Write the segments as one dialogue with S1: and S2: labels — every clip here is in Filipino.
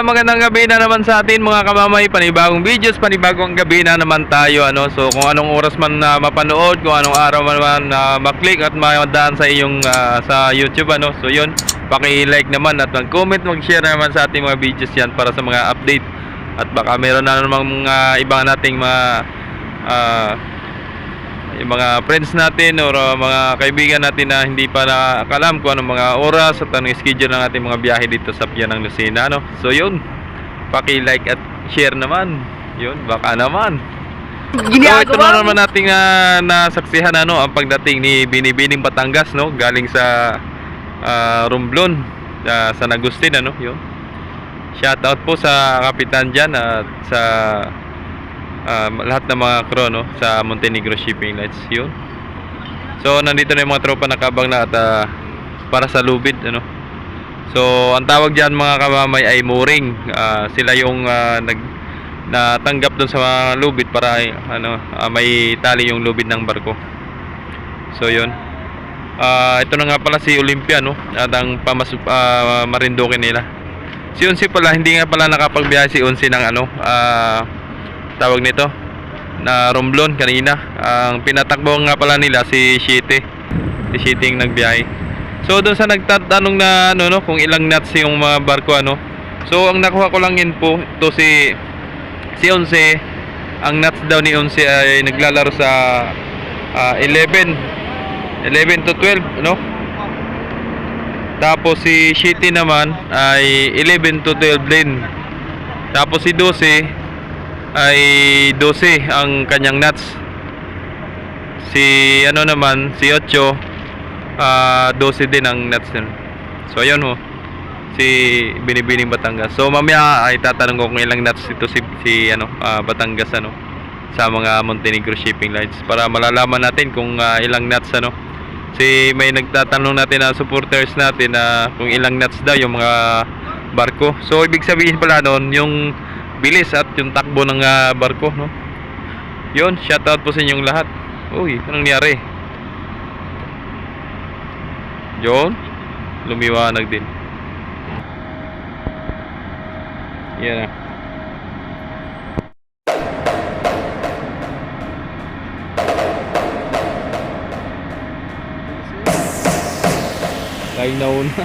S1: Magandang gabi na naman sa atin mga kamamay, panibagong videos, panibagong gabi na naman tayo ano. So kung anong oras man na mapanood, kung anong araw man man na maklik at madaan sa iyong ah, sa YouTube ano. So yun, paki-like naman at mag-comment, mag-share naman sa ating mga videos yan para sa mga update. At baka meron na namang mga ibang nating mga ah, yung mga friends natin or uh, mga kaibigan natin na hindi pa nakakalam kung anong mga oras at anong schedule ng ating mga biyahe dito sa Pianang Lucena no? so yun. Paki-like at share naman. Yun baka naman. So ito na naman nating uh, nasaksihan ano ang pagdating ni Binibining Batangas no? Galing sa uh, Romblon uh, San Agustin ano? Yun. Shout out po sa kapitan dyan at sa ah, lahat ng mga crew no, sa Montenegro Shipping Lines yun. So nandito na yung mga tropa nakabang na at ah, para sa lubid ano. So ang tawag dyan mga kamamay ay mooring. Ah, sila yung ah, nag natanggap doon sa mga lubid para ano ah, may tali yung lubid ng barko. So yun. Ah, ito na nga pala si Olympia no at ang pamas ah, Marinduque nila. Si Unsi pala hindi nga pala nakapagbiyahe si Unsi ng ano ah tawag nito na Romblon kanina. Ang pinatakbo nga pala nila si Shite si Shite yung nagbiyahe. So doon sa nagtatanong na ano no kung ilang knots yung mga barko ano. So ang nakuha ko lang info to si si Onse. Ang knots daw ni Onse ay naglalaro sa ah, 11 11 to 12 no? Tapos si Shitty naman ay 11 to 12 din. Tapos si 12 ay 12 ang kanyang nuts. Si ano naman, si 8 ah 12 din ang nuts nun. So ayun ho. Si Binibining Batangas. So mamaya ay tatanong ko kung ilang nuts ito si, si ano ah, Batangas ano sa mga Montenegro shipping lines para malalaman natin kung ah, ilang nuts ano. Si may nagtatanong natin na supporters natin na kung ilang nuts daw yung mga barko. So ibig sabihin pala noon yung bilis at yung takbo ng ah, barko no yun shoutout po sa inyong lahat uy anong nangyari yun lumiwanag din yan na Kain na una.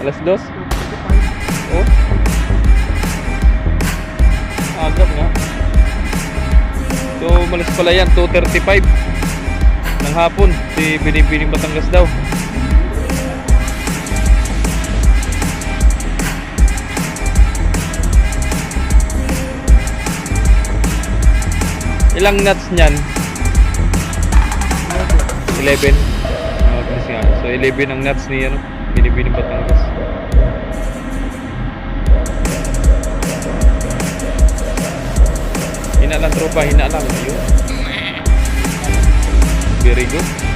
S1: Alas dos? Oh. Agap nga. So, malis pala yan, 2.35 ng hapon. Si Binibining Batangas daw. Ilang nuts niyan? 11. Oh, kasi nga. So, 11 ang nuts ni ano, Binibining Batangas. Hina lang tropa, hina lang. Ayun. Very good.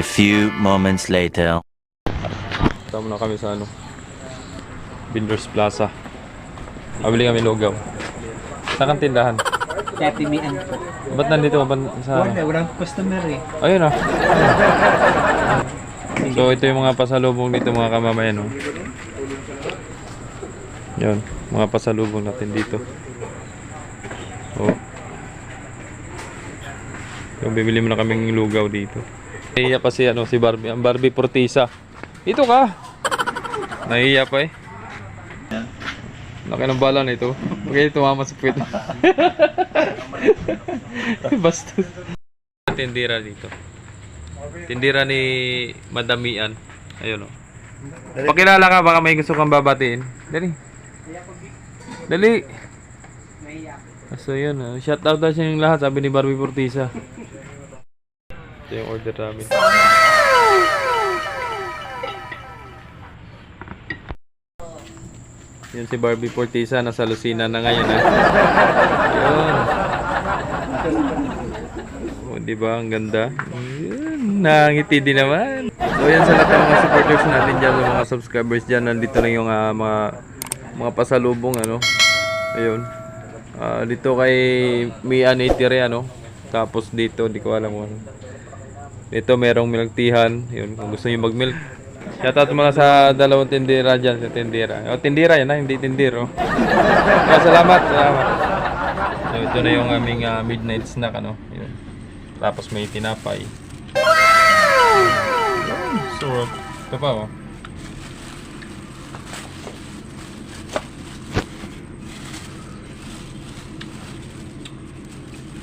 S2: A few moments later.
S1: Tama na kami sa ano. Binders Plaza. Pabili kami lugaw. Saan kang tindahan?
S3: Kaya timian po.
S1: Ba't nandito ka sa...
S3: Wala, walang customer eh.
S1: Ayun ah. So ito yung mga pasalubong dito mga kamamayan. Oh. Yun, mga pasalubong natin dito. Oh. So, bibili mo na kaming lugaw dito. Nahiya pa si, ano, si Barbie. Ang Barbie Portisa. Ito ka! Nahiya pa eh. Laki ng bala na ito. Okay, tumama sa puwet. Bastos. Tindira dito. Tindira ni Madamian. Ayun o. Pakilala ka, baka may gusto kang babatiin. Dali. Dali. So yun, uh, shout out na siya yung lahat, sabi ni Barbie Portisa. Ito yung order namin. Yun si Barbie Portisa, nasa Lucina na ngayon eh. Yun. O, di ba? Ang ganda. Yun, nangiti din naman. So, yan sa lahat ng mga supporters natin dyan, sa mga subscribers dyan. Nandito lang yung ah, mga mga pasalubong, ano. Ayun. Ah, dito kay Mia Nitire, ano. Tapos dito, di ko alam kung ano. Dito merong milk teahan. Yun, kung gusto niyo mag-milk. Shoutout mga sa dalawang tindera dyan, sa tindera. O, tindera yan ha, hindi tindero. Kaya salamat, salamat. So, ito na yung aming ah, midnight snack, ano. Yun. Tapos may tinapay. Sarap. Ito pa, oh.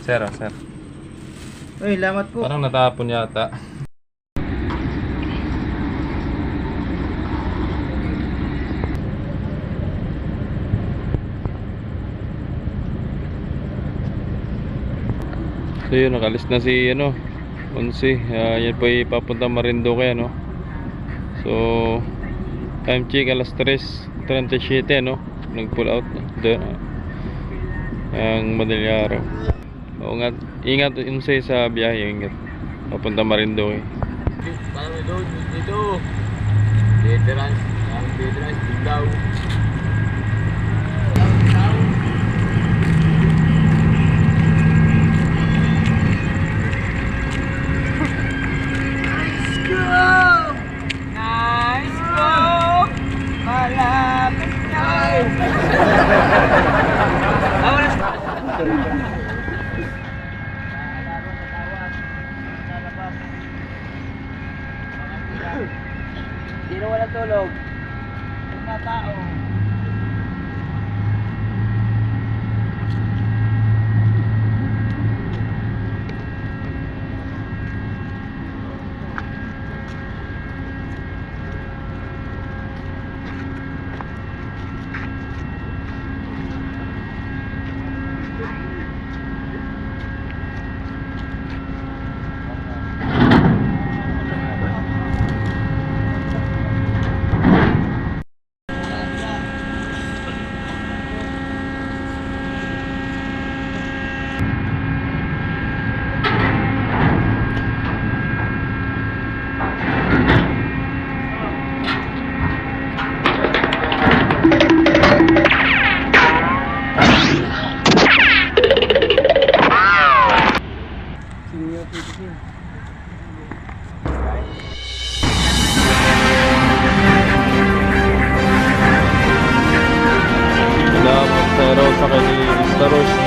S1: Sir, oh, sir.
S3: Uy, lamat po.
S1: Parang natapon yata. So yun, nakalis na si ano, Onsi. Ah, yan po ay papunta Marinduque ano. So time check alas 3:37 ano. Nag-pull out ang madaling araw. Oo nga, ingat Onsi sa biyahe, ingat. Papunta Marinduque.
S4: Paano doon? Dito. Veterans. Ang veterans. Biglaw. Nice Sino walang tulog? Mga tao.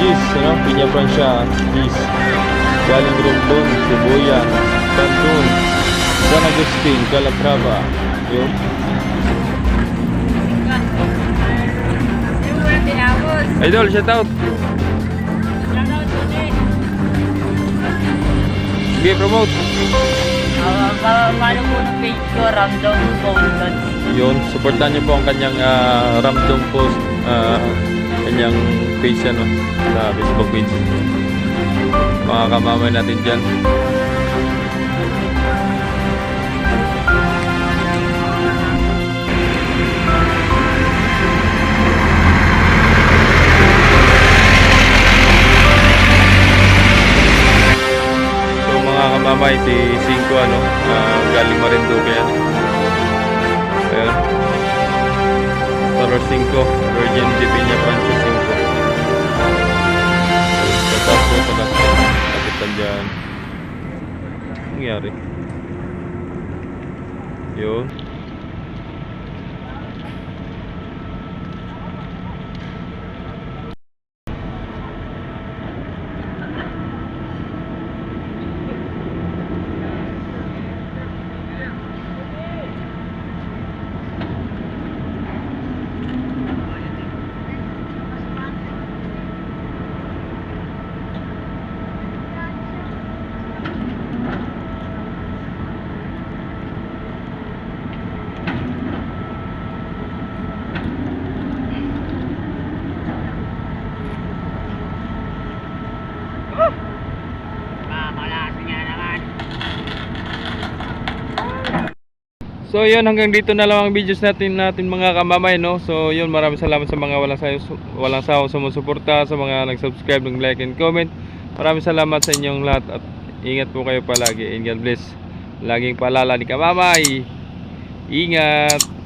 S1: Gis, ano? Pinya Francia Gis. Galing Rondon, Sibuyan, Bandun, San Agustin, Calatrava. Yun. Idol, shout out. Sige, promote.
S5: Paano po ng page ko, Ramdom Phone
S1: Yun, supportan niyo po ang kanyang Ramdom post, ah, kanyang page ano, sa Facebook page. Mga kamamay natin dyan. Kamamay, si Cinco ano, ah, galing Marinduque yan. Ayan. Toro 5, Virgin de Piña Kapitan dyan. Nangyari? Yun. So yun hanggang dito na lang ang videos natin natin mga kamamay no. So yun maraming salamat sa mga walang sayo, walang sawang sumusuporta sa mga nag-subscribe, nag-like and comment. Maraming salamat sa inyong lahat at ingat po kayo palagi and God bless. Laging paalala ni kamamay. Ingat.